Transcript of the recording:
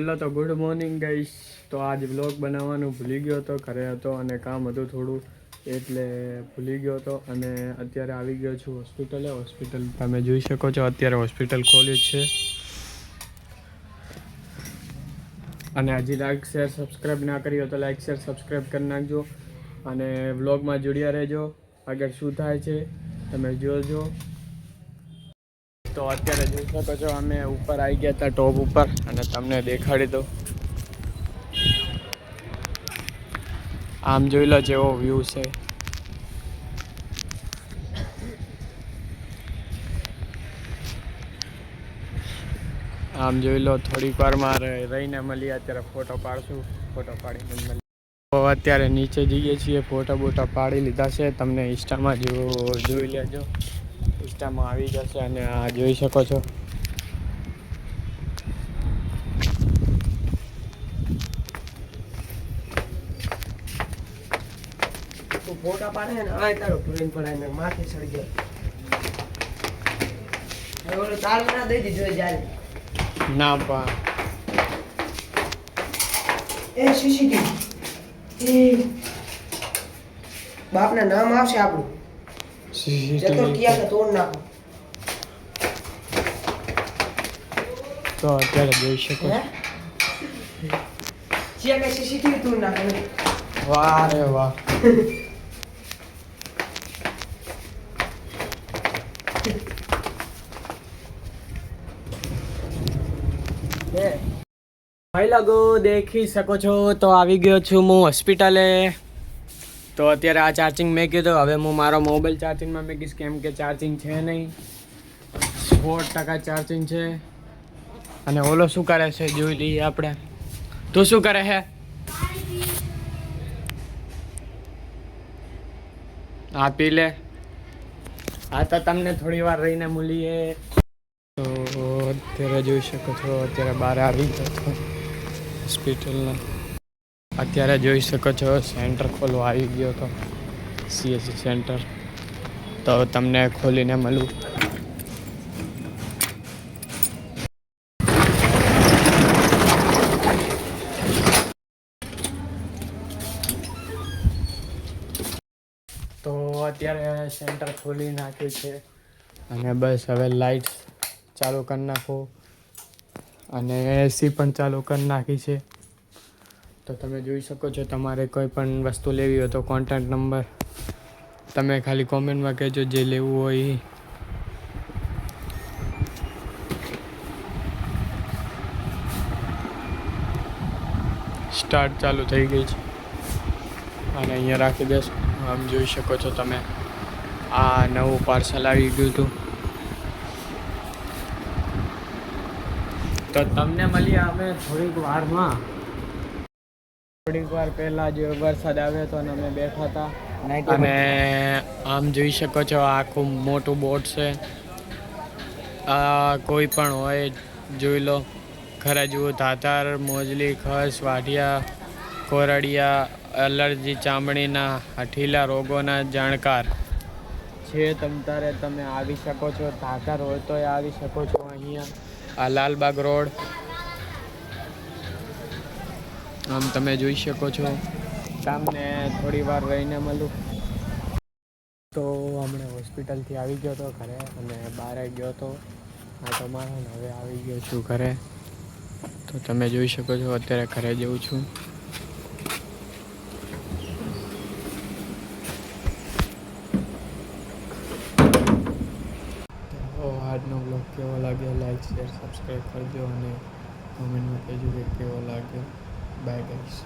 Hello તો good morning guys. તો આજ વ્લોગ બનાવવાનું ભૂલી ગયો હતો ઘરે હતો અને કામ હતું થોડું એટલે ભૂલી ગયો હતો અને અત્યારે આવી ગયો છું હોસ્પિટલે. હોસ્પિટલ તમે જોઈ શકો છો, અત્યારે હોસ્પિટલ ખોલ્યું છે. અને હજી લાઈક શેર સબસ્ક્રાઈબ ના કરી તો લાઈક શેર સબસ્ક્રાઈબ કરી નાખજો અને વ્લોગમાં જોડ્યા રહેજો. આગળ શું થાય છે, તમે જોજો. તો અત્યારે જોઈ શકો છો અમે ઉપર આવી ગયા હતા ટોપ ઉપર અને તમને દેખાડી દો આમ જોઈ લો જેવો વ્યૂ છે. આમ જોઈ લો થોડીક વારમાં રહીને મળીએ, અત્યારે ફોટો પાડશું. ફોટો પાડીને મળીએ. અત્યારે નીચે જઈએ છીએ ફોટો બોટો પાડી લીધા છે. તમને ઇન્સ્ટામાં જો જોઈ લેજો. ઇન્સ્ટામાં આવી જશે અને આ જોઈ શકો છો. તું ફોટા પાડે ને આ તારો ટ્રેન પડાય ને માથે ચડી ગયો ઓલો તાળ ના દઈ દીધો જાય ના પા એ સીસીટીવી એ બાપના નામ આવશે આપણું. તો અત્યારે જોઈ શકો વાહ રે વાહ ભાઈ લાગો દેખી શકો છો તો આવી ગયો છું હું હોસ્પિટલે. તો અત્યારે આ ચાર્જિંગ મેં કીધું, હવે હું મારો મોબાઈલ ચાર્જિંગમાં મૂકીશ, કેમ કે ચાર્જિંગ છે નહીં. સો ટકા ચાર્જિંગ છે. અને ઓલો શું કરે છે, જોઈ લઈએ આપણે. તું શું કરે છે? હા, પી લે. હા, તો તમને થોડી વાર રહીને મળીએ. તો અત્યારે જોઈ શકો છો, અત્યારે બહાર આવી ગયો છો. હોસ્પિટલના અત્યારે જોઈ શકો છો સેન્ટર ખોલવા આવી ગયો હતો સીએસસી સેન્ટર તો તમને ખોલીને મળું. તો અત્યારે સેન્ટર ખોલી નાખ્યું છે. અને બસ હવે લાઇટ્સ ચાલુ કરી નાખો. અને એસી પણ ચાલુ કરી નાખી છે. તો તમે જોઈ શકો છો, તમારે કોઈ પણ વસ્તુ લેવી હોય તો કોન્ટેક્ટ નંબર તમે ખાલી કોમેન્ટમાં કહેજો જે લેવું હોય એ સ્ટાર્ટ ચાલુ થઈ ગઈ છે. અને અહીંયા રાખી દેશો. આમ જોઈ શકો છો તમે. આ નવું પાર્સલ આવી ગયું હતું. તો તમને મળીએ અમે થોડીક વારમાં. થોડીક વાર પહેલા જ વરસાદ આવ્યો હતો અને અમે બેઠા હતા. અને આમ જોઈ શકો છો આખું મોટું બોટ છે. આ કોઈ પણ હોય જોઈ લો. ખરા જુઓ ધાતાર મોજલી ખસ વાઢિયા કોરડિયા એલર્જી ચામડીના હઠીલા રોગોના જાણકાર. છે તમ તારે તમે આવી શકો છો ધાતાર હોય તો આવી શકો છો અહીંયા. આ લાલબાગ રોડ. આમ તમે જોઈ શકો છો. તમને થોડી વાર રહીને મળું. તો હમણાં હોસ્પિટલથી આવી ગયો હતો ઘરે અને બહાર ગયો હતો આ તો મારો હવે આવી ગયો છું ઘરે. તો તમે જોઈ શકો છો, અત્યારે ઘરે જઉં છું. આજનો બ્લોગ કેવો લાગ્યો? લાઈક શેર સબસ્ક્રાઈબ કરજો અને કોમેન્ટમાં કહેજો કે કેવો લાગ્યો. Bye guys